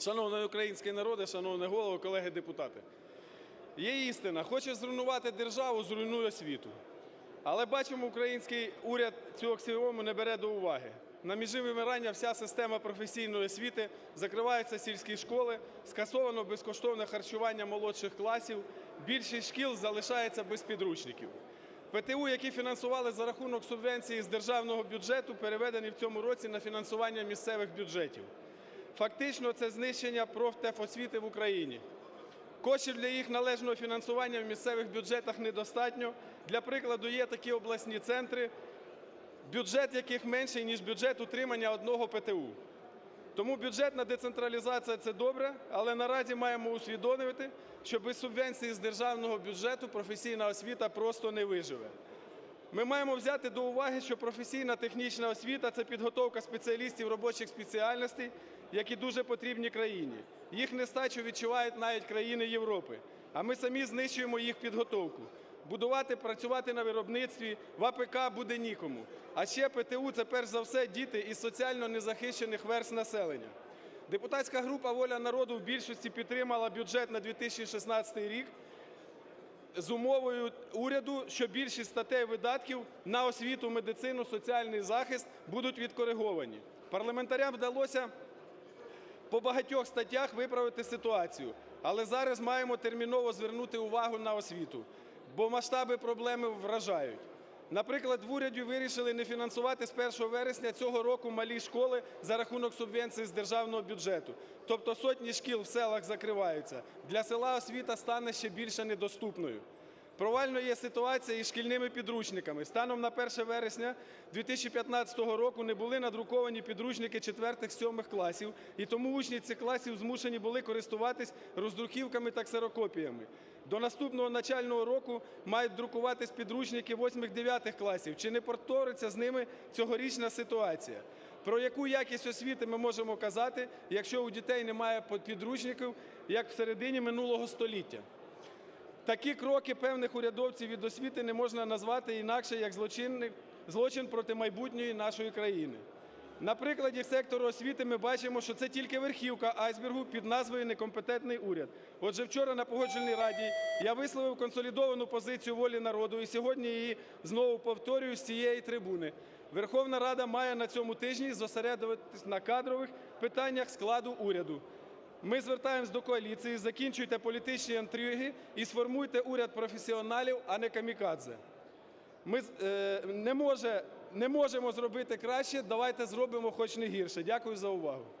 Шановний український народе, шановний голово, колеги депутати. Є істина, хочеш зруйнувати державу, зруйнуй освіту. Але бачимо, український уряд цю аксіому не бере до уваги. На межі вимирання вся система професійної освіти, закриваються сільські школи, скасовано безкоштовне харчування молодших класів, більшість шкіл залишається без підручників. ПТУ, які фінансували за рахунок субвенції з державного бюджету, переведені в цьому році на фінансування місцевих бюджетів. Фактично, це знищення профтехосвіти в Україні. Коштів для їх належного фінансування в місцевих бюджетах недостатньо. Для прикладу, є такі обласні центри, бюджет яких менший, ніж бюджет утримання одного ПТУ. Тому бюджетна децентралізація – це добре, але наразі маємо усвідомити, що без субвенції з державного бюджету професійна освіта просто не виживе. Ми маємо взяти до уваги, що професійна технічна освіта – це підготовка спеціалістів робочих спеціальностей, які дуже потрібні країні. Їх нестачу відчувають навіть країни Європи, а ми самі знищуємо їх підготовку. Будувати, працювати на виробництві в АПК буде нікому. А ще ПТУ – це перш за все діти із соціально незахищених верст населення. Депутатська група «Воля народу» в більшості підтримала бюджет на 2016 рік з умовою уряду, що більшість статей видатків на освіту, медицину, соціальний захист будуть відкориговані. Парламентарям вдалося по багатьох статтях виправити ситуацію, але зараз маємо терміново звернути увагу на освіту, бо масштаби проблеми вражають. Наприклад, в уряді вирішили не фінансувати з 1 вересня цього року малі школи за рахунок субвенції з державного бюджету. Тобто сотні шкіл в селах закриваються. Для села освіта стане ще більше недоступною. Провальною є ситуація із шкільними підручниками. Станом на 1 вересня 2015 року не були надруковані підручники 4-7 класів, і тому учні цих класів змушені були користуватись роздруківками та ксерокопіями. До наступного навчального року мають друкуватись підручники 8-9 класів. Чи не повториться з ними цьогорічна ситуація? Про яку якість освіти ми можемо казати, якщо у дітей немає підручників, як в середині минулого століття? Такі кроки певних урядовців від освіти не можна назвати інакше як злочин проти майбутньої нашої країни. На прикладі сектору освіти ми бачимо, що це тільки верхівка айсбергу під назвою Некомпетентний уряд. Отже, вчора на Погоджувальній раді я висловив консолідовану позицію волі народу і сьогодні її знову повторюю з цієї трибуни. Верховна Рада має на цьому тижні зосередитись на кадрових питаннях складу уряду. Ми звертаємось до коаліції, закінчуйте політичні інтриги і сформуйте уряд професіоналів, а не камікадзе. Ми е, не, може, не можемо зробити краще, давайте зробимо хоч не гірше. Дякую за увагу.